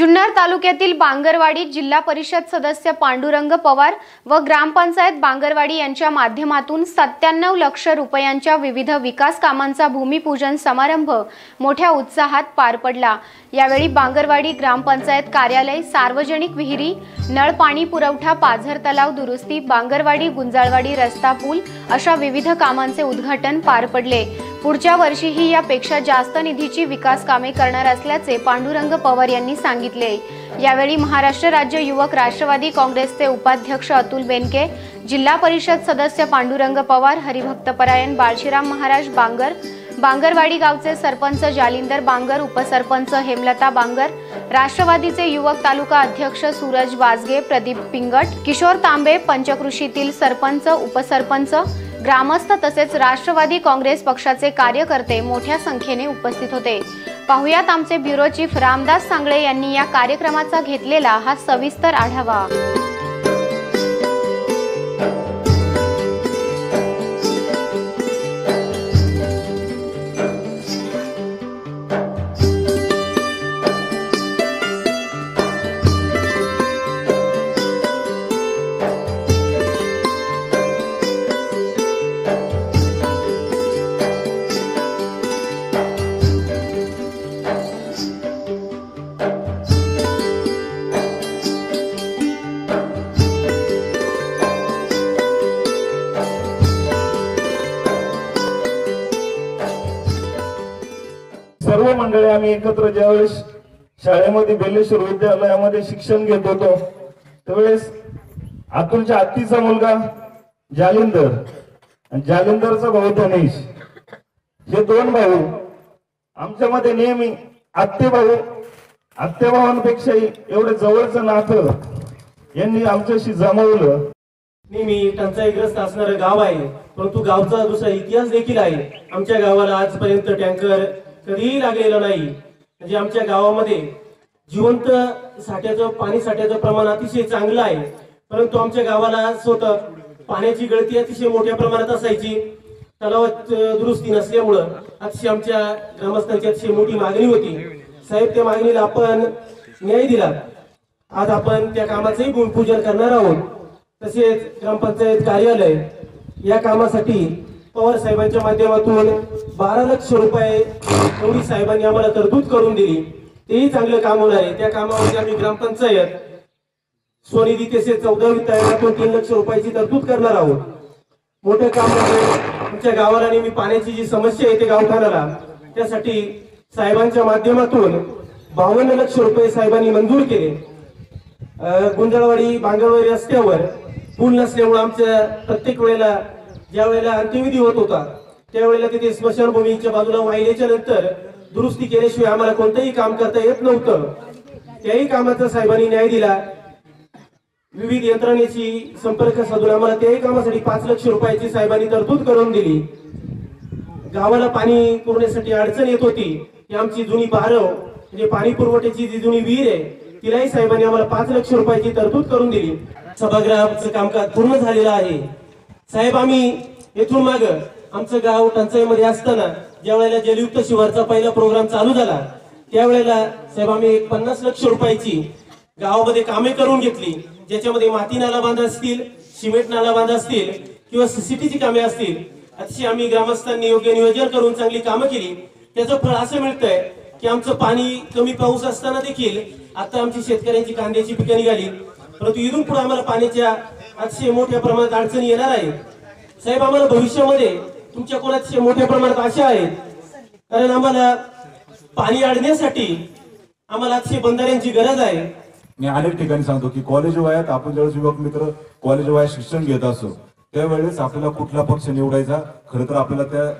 जुन्नर तालुक्यातील बांगरवाडी जिल्हा परिषद सदस्य पांडुरंग पवार व ग्रामपंचायत बांगरवाडी यांच्या माध्यमातून सत्त्याण्णव लक्ष रुपयांच्या विविध विकास कामांचा भूमिपूजन समारंभ मोठ्या उत्साहात पार पडला. यावेळी बांगरवाडी ग्रामपंचायत कार्यालय सार्वजनिक विहिरी नळ पाणी पुरवठा पाझर तलाव दुरुस्ती बांगरवाडी गुंजाळवाडी रस्ता पूल अशा विविध कामांचे उद्घाटन पार पडले. पुढच्या वर्षीही यापेक्षा जास्त निधीची विकास कामे करणार असल्याचे पांडुरंग पवार यांनी सांगितले. यावेळी महाराष्ट्र राज्य युवक राष्ट्रवादी काँग्रेसचे उपाध्यक्ष अतुल बेनके जिल्हा परिषद सदस्य पांडुरंग पवार हरिभक्तपरायण बाळशीराम महाराज बांगर बांगरवाडी गावचे सरपंच जालिंदर बांगर उपसरपंच हेमलता बांगर राष्ट्रवादीचे युवक तालुका अध्यक्ष सूरज वाजगे प्रदीप पिंगट किशोर तांबे पंचकृषीतील सरपंच उपसरपंच ग्रामस्थ तसेच राष्ट्रवादी काँग्रेस पक्षाचे कार्यकर्ते मोठ्या संख्येने उपस्थित होते. पाहुयात आमचे ब्युरो चीफ रामदास सांगळे यांनी या कार्यक्रमाचा घेतलेला हा सविस्तर आढावा. आम्ही एकत्र ज्यावेळेस शाळेमध्ये बेलेश्वर विद्यालयामध्ये शिक्षण घेत होतो त्यावेळेस अतुलच्या आत्तीचा मुलगा जालिंदर आणि जालिंदरचा भाऊ धनेश. हे दोन भाऊ आमच्यामध्ये नेहमी आत्ते भाऊ आत्ते भावांपेक्षाही एवढं जवळचं नातं यांनी आमच्याशी जमवलं. नेहमी टंचाईग्रस्त असणारं गाव आहे परंतु गावचा दुसरा इतिहास देखील आहे. आमच्या गावाला आजपर्यंत टँकर कधीही लागलेलं नाही. म्हणजे आमच्या गावामध्ये जिवंत साठ्याचं पाणी साठ्याचं प्रमाण अतिशय चांगलं आहे. परंतु आमच्या गावाला स्वतः पाण्याची गळती अतिशय मोठ्या प्रमाणात असायची. तलावात दुरुस्ती नसल्यामुळं अतिशय आमच्या ग्रामस्थांची अतिशय मोठी मागणी होती. साहेब त्या मागणीला आपण न्याय दिला. आज आपण त्या कामाचंही भूमिपूजन करणार आहोत. तसेच ग्रामपंचायत कार्यालय या कामासाठी पवार साहेबांच्या माध्यमातून बारा लक्ष रुपये एवढी साहेबांनी आम्हाला तरतूद करून दिली. तेही चांगलं काम होणार आहे. त्या कामावरती आम्ही ग्रामपंचायत स्वनिधी तसेच चौदावी वित्तातून तीन लक्ष रुपयाची तरतूद करणार आहोत. मोठं काम म्हणजे आमच्या गावाला नेहमी पाण्याची जी समस्या आहे ते गावठाणाला त्यासाठी साहेबांच्या माध्यमातून बावन्न लक्ष रुपये साहेबांनी मंजूर केले. अ, गुंजाळवाडी रस्त्यावर पूल नसल्यामुळे आमच्या प्रत्येक वेळेला ज्या वेळेला अंत्यविधी होत होता त्यावेळेला तिथे स्मशानभूमीच्या बाजूला वाहिल्याच्या नंतर दुरुस्ती केल्याशिवाय आम्हाला कोणतंही काम करता येत नव्हतं. त्याही कामाचा साहेबांनी न्याय दिला. विविध यंत्रणेची संपर्क साधून आम्हाला त्याही कामासाठी पाच लक्ष रुपयाची साहेबांनी तरतूद करून दिली. गावाला पाणी पुरवण्यासाठी अडचण येत होती. ही आमची जुनी बारव म्हणजे पाणी पुरवठ्याची जी जुनी विहीर आहे तिलाही साहेबांनी आम्हाला पाच लक्ष रुपयाची तरतूद करून दिली. सभागृहाचं कामकाज पूर्ण झालेलं आहे. साहेब आम्ही येथून माग आमचं गाव टंचाईमध्ये असताना ज्या वेळेला जलयुक्त शिवारचा पहिला प्रोग्राम चालू झाला त्यावेळेला साहेब आम्ही एक पन्नास लक्ष रुपयाची गावामध्ये कामे करून घेतली ज्याच्यामध्ये माती नाला बांध असतील सिमेंट नाला बांध असतील किंवा सीसीटीची कामे असतील अतिशय आम्ही ग्रामस्थांनी योग्य नियोजन करून चांगली कामं केली. त्याचं फळ असं मिळतंय की आमचं पाणी कमी पाऊस असताना देखील आता आमची शेतकऱ्यांची कांद्याची पिकं निघाली. परंतु इथून पुढे आम्हाला पाण्याच्या अतिशय मोठ्या प्रमाणात अडचणी येणार आहेत. साहेब आम्हाला भविष्यामध्ये तुमच्या कोण अतिशय मोठ्या प्रमाणात आशा आहेत? कारण आम्हाला पाणी अडण्यासाठी आम्हाला अतिशय बंधाऱ्यांची गरज आहे. मी अनेक ठिकाणी सांगतो की कॉलेज वयात आपण ज्यावेळेस युवक मित्र कॉलेज वयात शिक्षण घेत असतो त्यावेळेस आपल्याला कुठला पक्ष निवडायचा खरं तर आपल्याला त्या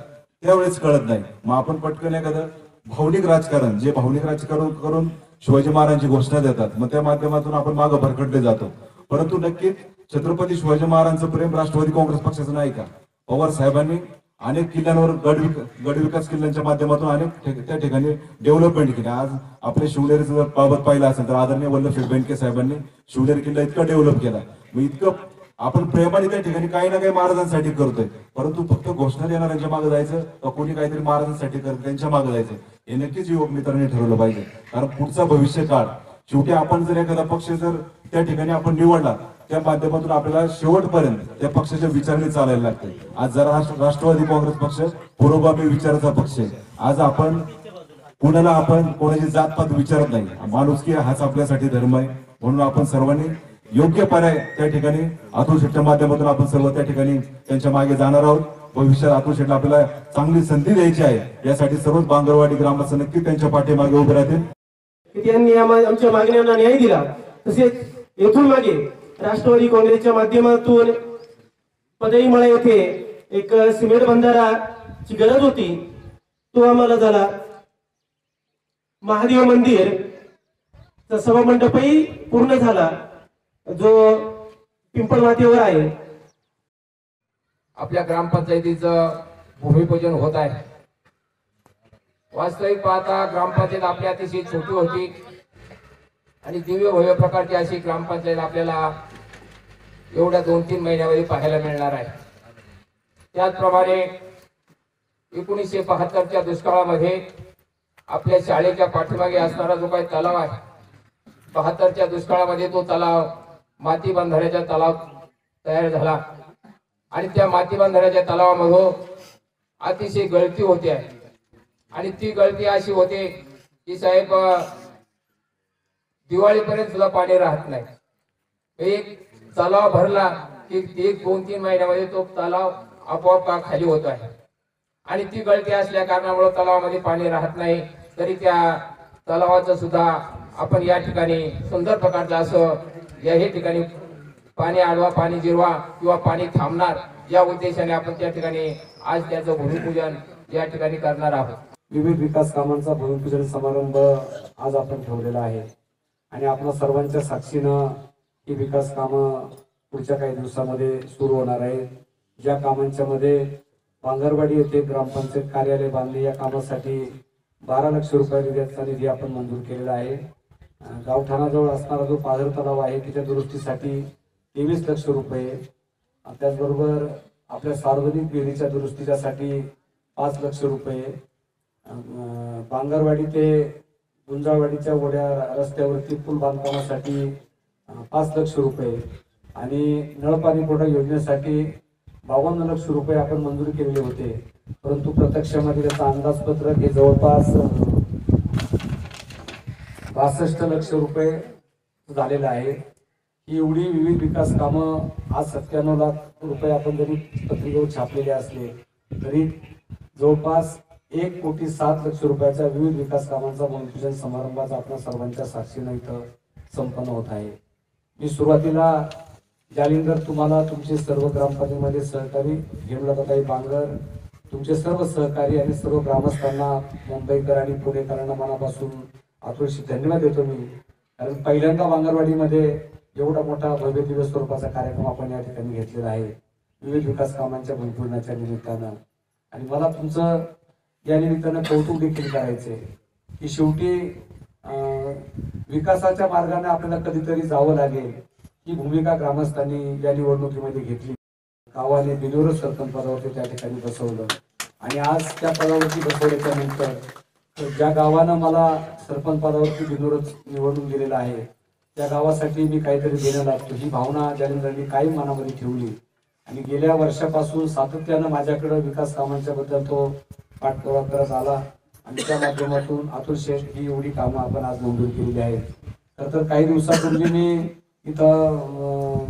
त्यावेळेस कळत नाही. मग आपण पटकन एखादं भावनिक राजकारण जे भावनिक राजकारण करून शिवाजी महाराजांची घोषणा देतात मग त्या माध्यमातून आपण मागं भरकटले जातो. परंतु नक्कीच छत्रपती शिवाजी महाराजांचं प्रेम राष्ट्रवादी काँग्रेस पक्षाचं नाही का? पवार साहेबांनी अनेक किल्ल्यांवर गड गडविकास गड विकास किल्ल्यांच्या माध्यमातून अनेक त्या ठिकाणी डेव्हलपमेंट केली. आज आपल्या शिवनेरीचं जर बाबत पाहिलं असेल तर आदरणीय वल्लभ बेंडके साहेबांनी शिवनेरी किल्ला इतका डेव्हलप केला. मग इतकं आपण प्रेमाने त्या ठिकाणी काही ना काही महाराजांसाठी करतोय. परंतु फक्त घोषणा देणाऱ्यांच्या मागे जायचं का कोणी काहीतरी महाराजांसाठी करत त्यांच्या मागे जायचं. हे नक्कीच युवक मित्रांनी ठरवलं पाहिजे. कारण पुढचा भविष्य काळ शेवटी आपण जर एखादा पक्ष जर त्या ठिकाणी आपण निवडला त्या माध्यमातून आपल्याला शेवटपर्यंत त्या पक्षाच्या विचारणी चालायला लागते आज जरा राष्ट्रवादी काँग्रेस पक्ष पुरोगामी विचाराचा पक्ष आहे. आज आपण कुणाला आपण कोणाची जातपात विचारत नाही. माणुसकी हाच आपल्यासाठी धर्म आहे. म्हणून आपण सर्वांनी योग्य पर्याय त्या ठिकाणी अतुल शेठच्या माध्यमातून आपण सर्व त्या ठिकाणी त्यांच्या मागे जाणार आहोत. भविष्यात अतुल शेठला आपल्याला चांगली संधी द्यायची आहे. यासाठी सर्वच बांगरवाडी ग्रामस्थ नक्की त्यांच्या पाठीमागे उभे राहतील. त्यांनी आमच्या मागण्यांना न्याय दिला. तसेच येथून मागे राष्ट्रवादी काँग्रेसच्या माध्यमातून पदईमळा येथे एक सिमेंट बंधाराची गरज होती तो आम्हाला झाला. महादेव मंदिर सभामंडपही पूर्ण झाला जो पिंपळ मातेवर आहे. आपल्या ग्रामपंचायतीचं भूमिपूजन होत आहे. वास्तविक पाहता ग्रामपंचायत आपल्या अतिशय छोटी होती आणि दिव्य भव्य प्रकारची अशी ग्रामपंचायत आपल्याला एवढ्या दोन तीन महिन्यामध्ये पाहायला मिळणार आहे. त्याचप्रमाणे एकोणीसशे बहात्तरच्या दुष्काळामध्ये आपल्या शाळेच्या पाठीमागे असणारा जो काही तलाव आहे बहात्तरच्या दुष्काळामध्ये तो तलाव माती बंधाऱ्याचा तलाव तयार झाला. आणि त्या माती बंधाऱ्याच्या तलावामधून अतिशय गळती होते. आहे आणि ती गळती अशी होते की साहेब दिवाळीपर्यंत सुद्धा पाणी राहत नाही. एक तलाव भरला की एक दोन तीन महिन्यामध्ये तो तलाव आपोआप का खाली होत आहे. आणि ती गळती असल्या कारणामुळे तलावामध्ये पाणी राहत नाही. तरी त्या तलावाचं सुद्धा आपण या ठिकाणी सुंदर प्रकारचं असं या हे ठिकाणी पाणी आडवा पाणी जिरवा किंवा पाणी थांबणार या उद्देशाने आपण त्या ठिकाणी आज त्याचं भूमिपूजन या ठिकाणी करणार आहोत. विविध विकास कामांचा भूमिपूजन समारंभ आज आपण ठेवलेला आहे. आणि आपल्या सर्वांच्या साक्षीनं ही विकास कामं पुढच्या काही दिवसामध्ये सुरू होणार आहेत. ज्या कामांच्या मध्ये बांगरवाडी येथे ग्रामपंचायत कार्यालय बांधले या कामासाठी बारा लक्ष रुपये निधीचा निधी आपण मंजूर केलेला आहे. गावठाणाजवळ असणारा जो पाझर तलाव आहे त्याच्या दुरुस्तीसाठी तेवीस लक्ष रुपये. त्याचबरोबर आपल्या सार्वजनिक विहिरीच्या दुरुस्तीच्यासाठी पाच लक्ष रुपये. बांगरवाडी ते गुंजाळवाडीच्या ओढ्या रस्त्यावरती पूल बांधकामासाठी पाच लक्ष रुपये आणि नळपाणी पुरवठा योजनेसाठी बावन्न लक्ष रुपये आपण मंजूर केलेले होते. परंतु प्रत्यक्षामध्ये त्याचं अंदाजपत्रक हे जवळपास बासष्ट लक्ष रुपये झालेलं आहे. ही एवढी विविध विकास कामं आज सत्त्याण्णव लाख रुपये आपण जरी पत्रिकेवर छापलेले असले तरी जवळपास एक कोटी सात लक्ष रुपयाच्या विविध विकास कामांचा भूमिपूजन समारंभाचा आपल्या सर्वांच्या साक्षीनं इथं संपन्न होत आहे. मी सुरुवातीला जालिंदर तुम्हाला तुमचे सर्व ग्रामपंचायतीमध्ये सहकारी हेमलताताई बांगर तुमचे सर्व सहकारी आणि सर्व ग्रामस्थांना मुंबईकर आणि पुणेकरांना मनापासून आतुरशी धन्यवाद देतो मी. कारण पहिल्यांदा बांगरवाडीमध्ये एवढा मोठा भव्य दिवस स्वरूपाचा कार्यक्रम आपण या ठिकाणी घेतलेला आहे. विविध विकास कामांच्या भूमिपूजनाच्या निमित्तानं. आणि मला तुमचं या निमित्तानं कौतुक देखील करायचे की शेवटी विकासाच्या मार्गाने आपल्याला कधीतरी जावं लागेल ही भूमिका ग्रामस्थांनी या निवडणुकीमध्ये घेतली. गावाने बिनोरच सरपंच पदावरती त्या ठिकाणी बसवलं. आणि आज त्या पदावरती बसवल्याच्या नंतर तर ज्या गावानं मला सरपंच पदावरती बिनोरच निवडून दिलेला आहे त्या गावासाठी मी काहीतरी देणं लागतो. ही भावना जालिंदरांनी कायम मनामध्ये ठेवली. आणि गेल्या वर्षापासून सातत्यानं माझ्याकडं विकास कामांच्या बद्दल तो पाठपुरावा करत आला. आणि त्या माध्यमातून अतुल शेठ ही एवढी कामं आपण आज नोंदून केलेली आहेत. तर तर काही दिवसापूर्वी मी इथं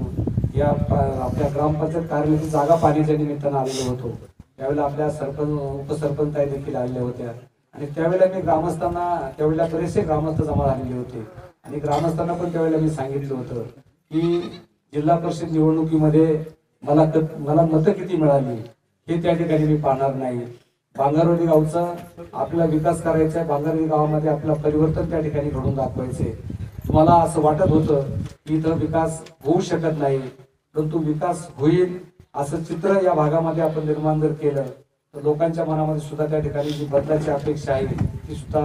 या आपल्या ग्रामपंचायत कार्यालयाची जागा पाहण्याच्या निमित्तानं आलेलो होतो. त्यावेळेला आपल्या सरपंच उपसरपंच देखील आलेल्या होत्या. आणि त्यावेळेला मी ग्रामस्थांना त्यावेळेला बरेचसे ग्रामस्थ जमा झालेले होते. आणि ग्रामस्थांना पण त्यावेळेला मी सांगितलं होतं की जिल्हा परिषद निवडणुकीमध्ये मला मला मतं किती मिळाली हे त्या ठिकाणी मी पाहणार नाही. बांगारोली गावचा आपला विकास करायचा आहे बांगारोली गावामध्ये आपलं परिवर्तन त्या ठिकाणी घडून दाखवायचे. तुम्हाला असं वाटत होतं की इथं विकास होऊ शकत नाही परंतु विकास होईल असं चित्र या भागामध्ये आपण निर्माण जर केलं तर लोकांच्या मनामध्ये सुद्धा त्या ठिकाणी जी बदलाची अपेक्षा आहे ती सुद्धा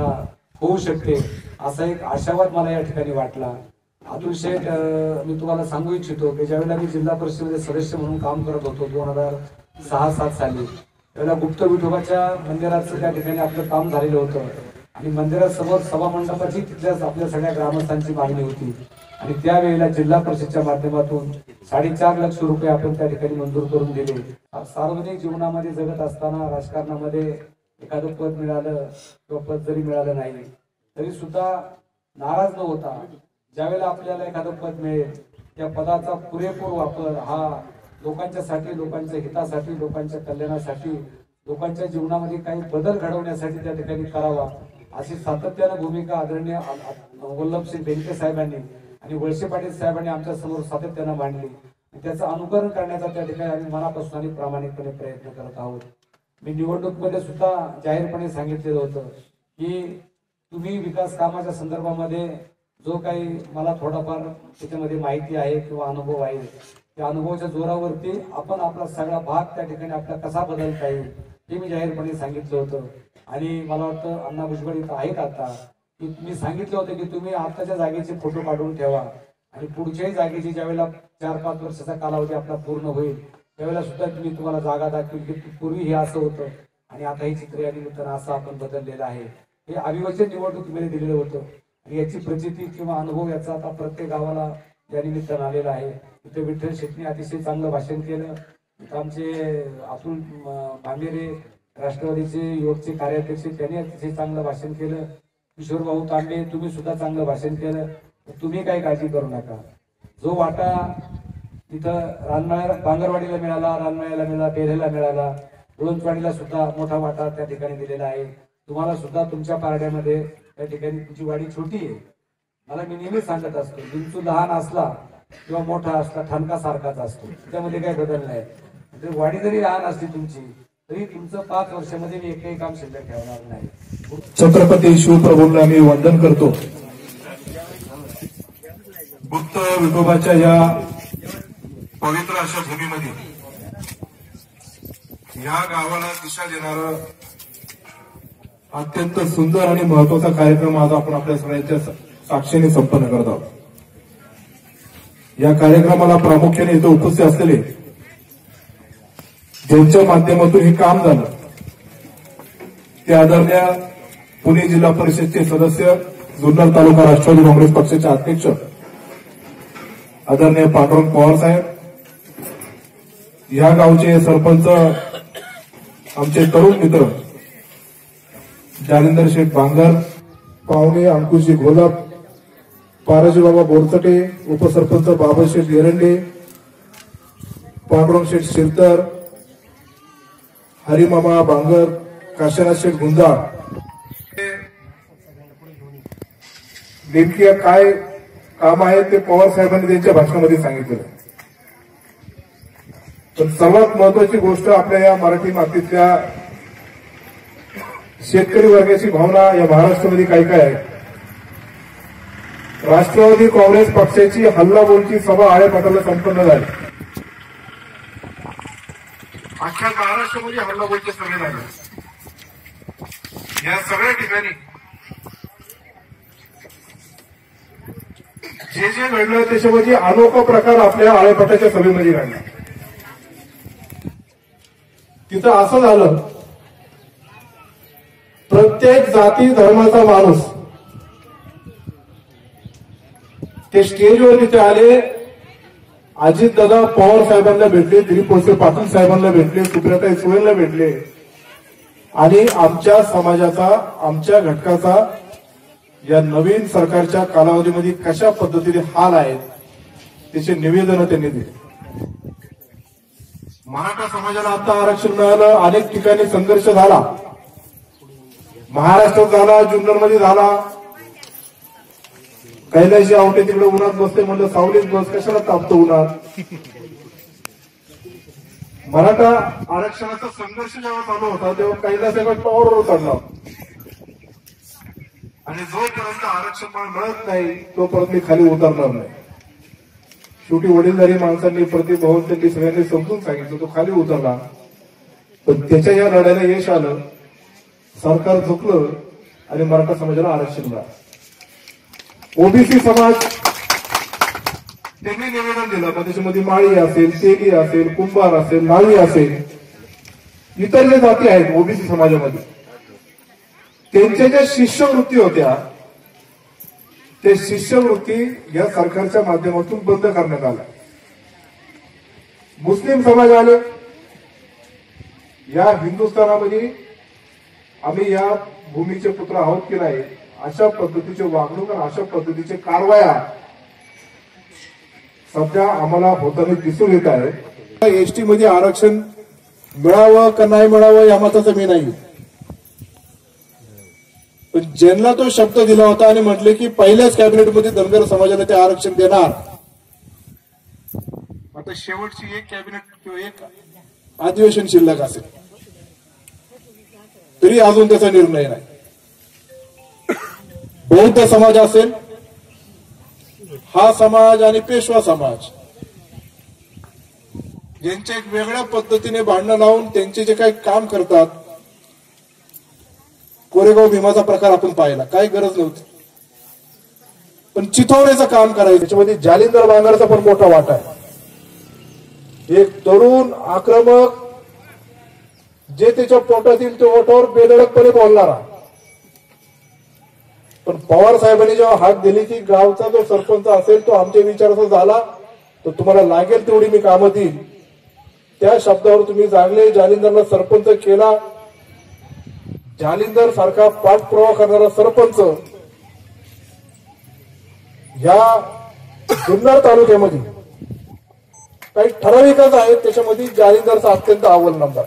होऊ शकते असा एक आशावाद मला या ठिकाणी वाटला. अतुल शेठ मी तुम्हाला सांगू इच्छितो की ज्यावेळेला मी जिल्हा परिषदेमध्ये सदस्य म्हणून काम करत होतो दोन हजार सहा सात साली त्यावेळेला गुप्त विठोबाच्या मंदिराचं त्या ठिकाणी आपलं काम झालेलं होतं. आणि मंदिरासमोर सभा मंडपाची तिथल्याच आपल्या सगळ्या ग्रामस्थांची मागणी होती. आणि त्यावेळेला जिल्हा परिषदच्या माध्यमातून साडेचार लक्ष रुपये आपण त्या ठिकाणी मंजूर करून दिले. सार्वजनिक जीवनामध्ये जगत असताना राजकारणामध्ये एखादं पद मिळालं किंवा पद जरी मिळालं नाही तरी सुद्धा नाराज न होता ज्यावेळेला आपल्याला एखादं पद मिळेल त्या पदाचा पुरेपूर वापर हा लोकांच्यासाठी लोकांच्या हितासाठी लोकांच्या कल्याणासाठी लोकांच्या जीवनामध्ये काही बदल घडवण्यासाठी त्या ठिकाणी करावा अशी सातत्यानं भूमिका आदरणीय वल्लभसिंग बेंके साहेबांनी आणि वळसे पाटील साहेबांनी आमच्यासमोर सातत्यानं मांडली. त्याचं अनुकरण करण्याचा त्या ठिकाणी आम्ही मनापासून आणि प्रामाणिकपणे प्रयत्न करत आहोत. मी निवडणूकमध्ये सुद्धा जाहीरपणे सांगितलेलं होतं की तुम्ही विकास कामाच्या संदर्भामध्ये जो काही मला थोडाफार त्याच्यामध्ये माहिती आहे किंवा अनुभव आहे त्या अनुभवाच्या जोरावरती आपण आपला सगळा भाग त्या ठिकाणी आपला कसा बदलता येईल हे मी जाहीरपणे सांगितलं होतं. आणि मला वाटतं अण्णा भुजबळ इथं आहेत आता. की मी सांगितलं होतं की तुम्ही आताच्या जागेचे फोटो काढून ठेवा. आणि पुढच्याही जागेची ज्यावेळेला चार पाच वर्षाचा कालावधी आपला पूर्ण होईल त्यावेळेला सुद्धा तुम्ही तुम्हाला जागा दाखवेल की पूर्वी हे असं होतं. आणि आता हे चित्र या निमित्तानं असं आपण बदललेलं आहे. हे अभिवचन निवडणुकीमध्ये दिलेलं होतं. आणि याची प्रचिती किंवा अनुभव याचा आता प्रत्येक गावाला या निमित्तानं आलेला आहे. इथे विठ्ठल शेटने अतिशय चांगलं भाषण केलं. आमचे अतुल भांबेरे राष्ट्रवादीचे युवकचे कार्याध्यक्ष त्यांनी अतिशय चांगलं भाषण केलं. किशोर भाऊ तांबे तुम्ही सुद्धा चांगलं भाषण केलं. तुम्ही काही काळजी करू नका. जो वाटा तिथं रानमाळ्या बांगरवाडीला मिळाला रानमाळ्याला मिळाला बेरेला मिळाला उळंचवाडीला सुद्धा मोठा वाटा त्या ठिकाणी दिलेला आहे. तुम्हाला सुद्धा तुमच्या पारड्यामध्ये त्या ठिकाणी तुमची वाडी छोटी आहे. मला मी नेहमी सांगत असतो बिंचू लहान असला किंवा मोठा असला ठणकासारखाच असतो. त्यामध्ये काही बदल नाही. जर वाडी जरी लहान असली तुमची तरी तुमचं पाच वर्षामध्ये मी एकही काम शिल्लक ठेवणार नाही. छत्रपती शिवप्रभूंना मी वंदन करतो. गुप्त विठोबाच्या या पवित्र अशा भूमीमध्ये या गावाला दिशा देणारा अत्यंत सुंदर आणि महत्त्वाचा कार्यक्रम आज आपण आपल्या सगळ्यांच्या साक्षीने संपन्न करत आहोत. या कार्यक्रमाला प्रामुख्याने इथे उपस्थित असलेले ज्यांच्या माध्यमातून हे काम झालं ते आदरणीय पुणे जिल्हा परिषदचे सदस्य जुन्नर तालुका राष्ट्रवादी काँग्रेस पक्षाचे अध्यक्ष आदरणीय पांडुरंग पवार साहेब या गावचे सरपंच आमचे तरुण मित्र जालिंदर शेठ बांगर पावणे अंकुशजी घोलप बाबा बोरचटे उपसरपंच बाबाशेठ एरंडे पांडुरंग शेठ शिरतर हरिमामा बांगर काशीनाथ शेठ गुंजाळ नेमकी काय काम आहे ते पवार साहेबांनी त्यांच्या भाषणामध्ये सांगितलं. पण सर्वात महत्वाची गोष्ट आपल्या या मराठी मातीतल्या शेतकरी वर्गाची भावना या महाराष्ट्रामध्ये काय काय आहे? राष्ट्रवादी काँग्रेस पक्षाची हल्लाबोलची सभा आळेपाटाला संपन्न झाली. अख्ख्या महाराष्ट्रामध्ये हल्लाबोलच्या सभे झाल्या या सगळ्या ठिकाणी जे जे घडलं त्याच्यामध्ये अनोखा प्रकार आपल्या आळेपाटाच्या सभेमध्ये घडला. तिथं असं झालं प्रत्येक जाती धर्माचा माणूस ते स्टेजवर तिथे आले. अजितदादा पवार साहेबांना भेटले दिलीप वळसे पाटील साहेबांना भेटले सुप्रियाताई सुळेंना भेटले. आणि आमच्या समाजाचा आमच्या घटकाचा या नवीन सरकारच्या कालावधीमध्ये कशा पद्धतीने हाल आहेत त्याचे निवेदन त्यांनी दिले. मराठा समाजाला आता आरक्षण मिळालं अनेक ठिकाणी संघर्ष झाला. महाराष्ट्रात झाला जुन्नरमध्ये झाला. कैलाशी आवटे तिकडे उन्हात बसते म्हणलं सावलीत बस कशाला तापतो उन्हात? मराठा आरक्षणाचा संघर्ष जेव्हा चालू होता तेव्हा कैलासाहेब पॉवरवर काढला आणि जोपर्यंत आरक्षण मला मिळत नाही तोपर्यंत मी खाली उतरणार नाही. शेवटी वडीलधारी माणसांनी प्रतिभावन त्यांनी सगळ्यांनी समजून सांगितलं तो खाली उतरला. पण त्याच्या या लढ्याला यश आलं सरकार झुकलं आणि मराठा समाजाला आरक्षण मिळालं. ओबीसी समाज त्यांनी निवेदन दिलं. मग त्याच्यामध्ये माळी असेल तेली असेल कुंभार असेल नाळी असेल इतर जे जाती आहेत ओबीसी समाजामध्ये त्यांच्या ज्या शिष्यवृत्ती होत्या ते शिष्यवृत्ती या सरकारच्या माध्यमातून बंद करण्यात आल्या. मुस्लिम समाज आले. या हिंदुस्थानामध्ये आम्ही या भूमीचे पुत्र आहोत की नाही अशा पद्धतीचे वागणूक आणि अशा पद्धतीचे कारवाया सध्या आम्हाला होताना दिसून येत आहे. एसटी मध्ये आरक्षण मिळावं का नाही मिळावं या मताचं मी नाही. पण ज्यांना तो शब्द दिला होता आणि म्हटले की पहिल्याच कॅबिनेटमध्ये धनगर समाजाला ते आरक्षण देणार. आता शेवटची एक कॅबिनेट किंवा एक अधिवेशन शिल्लक असेल. तरी अजून त्याचा निर्णय नाही. बौद्ध समाज असेल? हा समाज आणि पेशवा समाज. ज्यांचे एक वेगळ्या पद्धतीने भांडणं लावून त्यांचे जे काही काम करतात कोरेगाव भीमाचा प्रकार आपण पाहिला. काही गरज नव्हती. पण चिथवण्याचं काम करायचं. त्याच्यामध्ये जालिंदर बांगरचा पण मोठा वाटा आहे. एक तरुण आक्रमक जे त्याच्या पोटातील तो ओठावर बेधडकपणे बोलणारा पण पवार साहेबांनी जेव्हा हात दिली की गावचा जो सरपंच असेल तो आमच्या विचाराचा झाला तर तुम्हाला लागेल तेवढी मी कामं देईन. त्या शब्दावर तुम्ही जागले जालिंदरला सरपंच केला. जालिंदर सारखा पाठपुरावा करणारा सरपंच या जुन्नर तालुक्यामध्ये काही ठराविकच आहेत त्याच्यामध्ये जालिंदरचा अत्यंत अव्वल नंबर